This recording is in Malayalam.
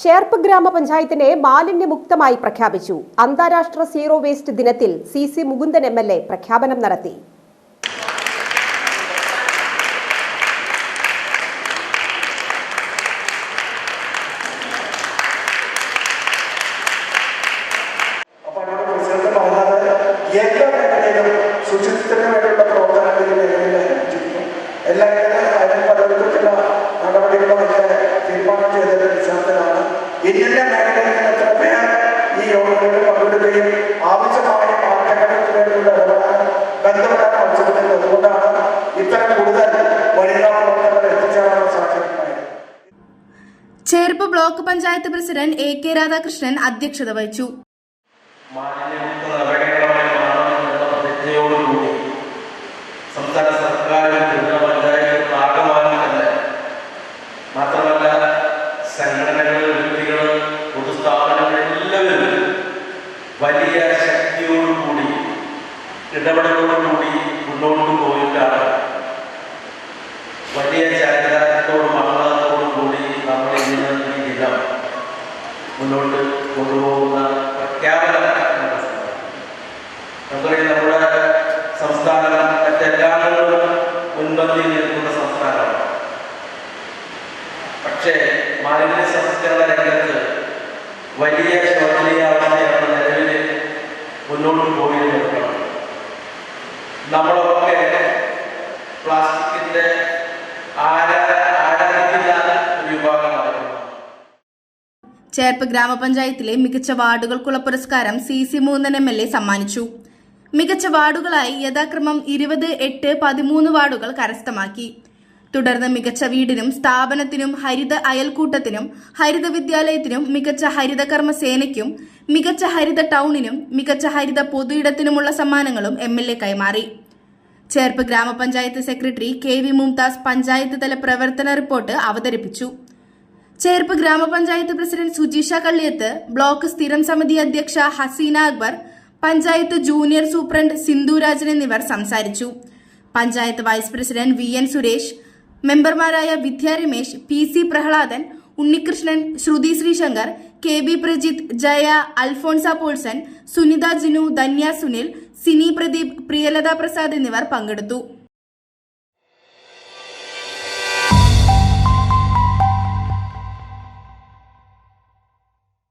ചേർപ്പ് ഗ്രാമപഞ്ചായത്തിനെ മാലിന്യമുക്തമായി പ്രഖ്യാപിച്ചു. അന്താരാഷ്ട്ര സീറോ വേസ്റ്റ് ദിനത്തിൽ C C Mukundan M L A പ്രഖ്യാപനം നടത്തി. എല്ലാ മേഖലയിലും ശുചിത്വത്തിന് വേണ്ടിയുള്ള പ്രവർത്തനങ്ങളിൽ എല്ലാ. എല്ലാ മേഖലയിലും ഇന്നിന്ന മേഖലയിൽ നിന്ന് ഈ യോഗങ്ങളിൽ പങ്കെടുക്കുകയും ആവശ്യമായ മാറ്റങ്ങൾക്ക് വേണ്ടിയുള്ള ഇടപെടാൻ ബന്ധപ്പെടാൻ ആവശ്യപ്പെട്ടത് അതുകൊണ്ടാണ് ഇത്തരം കൂടുതൽ വനിതാ പ്രവർത്തകർ എത്തിച്ചേരാനുള്ള സാധ്യതയുണ്ടായത്. Cherpu block panchayat president A K Radhakrishnan അധ്യക്ഷത വഹിച്ചു. മാലിന്യമുക്ത വലിയ ശക്തിയോടുകൂടി ഇടപെടലോടുകൂടി മുന്നോട്ട് പോയിട്ടാണ് വലിയ ചാരിതാർത്ഥ്യത്തോടും ആഹ്ലാദത്തോടും കൂടി നമ്മൾ ഇന്ന് ഈ ദിനം മുന്നോട്ട് കൊണ്ടുപോകുന്ന പ്രഖ്യാപനം നമുക്കറിയാം നമ്മുടെ സംസ്ഥാനം മറ്റെല്ലാവരും മുൻപന്തിയിൽ നിൽക്കുന്ന സംസ്ഥാനമാണ്. പക്ഷേ മാലിന്യ സംസ്കരണ രംഗത്ത് വലിയ ശോചനീയാവസ്ഥയാണ് നമ്മളൊക്കെ പ്ലാസ്റ്റിക്കിന്റെ ചേർപ്പ് ഗ്രാമപഞ്ചായത്തിലെ മികച്ച വാർഡുകൾക്കുള്ള പുരസ്കാരം C C Moonan M L A സമ്മാനിച്ചു. മികച്ച വാർഡുകളായി യഥാക്രമം ഇരുപത് എട്ട് പതിമൂന്ന് വാർഡുകൾ കരസ്ഥമാക്കി. തുടർന്ന് മികച്ച വീടിനും സ്ഥാപനത്തിനും ഹരിത അയൽക്കൂട്ടത്തിനും ഹരിത വിദ്യാലയത്തിനും മികച്ച ഹരിത കർമ്മസേനയ്ക്കും മികച്ച ഹരിത ടൗണിനും മികച്ച ഹരിത പൊതുയിടത്തിനുമുള്ള സമ്മാനങ്ങളും എം എൽ എ കൈമാറി. ചേർപ്പ് ഗ്രാമപഞ്ചായത്ത് secretary K V Mumtaz panchayat തല പ്രവർത്തന റിപ്പോർട്ട് അവതരിപ്പിച്ചു. ചേർപ്പ് ഗ്രാമപഞ്ചായത്ത് പ്രസിഡന്റ് സുജീഷ കള്ളിയത്ത് ബ്ലോക്ക് സ്ഥിരം സമിതി അധ്യക്ഷ ഹസീന അക്ബർ പഞ്ചായത്ത് ജൂനിയർ സൂപ്രണ്ട് സിന്ധുരാജൻ എന്നിവർ സംസാരിച്ചു. Panchayat vice president V N Suresh മെമ്പർമാരായ Vidya Ramesh P C Prahladan Unnikrishnan Shruthi Sreesankar K B Prajith Jaya Alphonsa Paulson Sunitha Jinu Dhanya Sunil Sini Pradeep Priyalatha Prasad എന്നിവർ പങ്കെടുത്തു.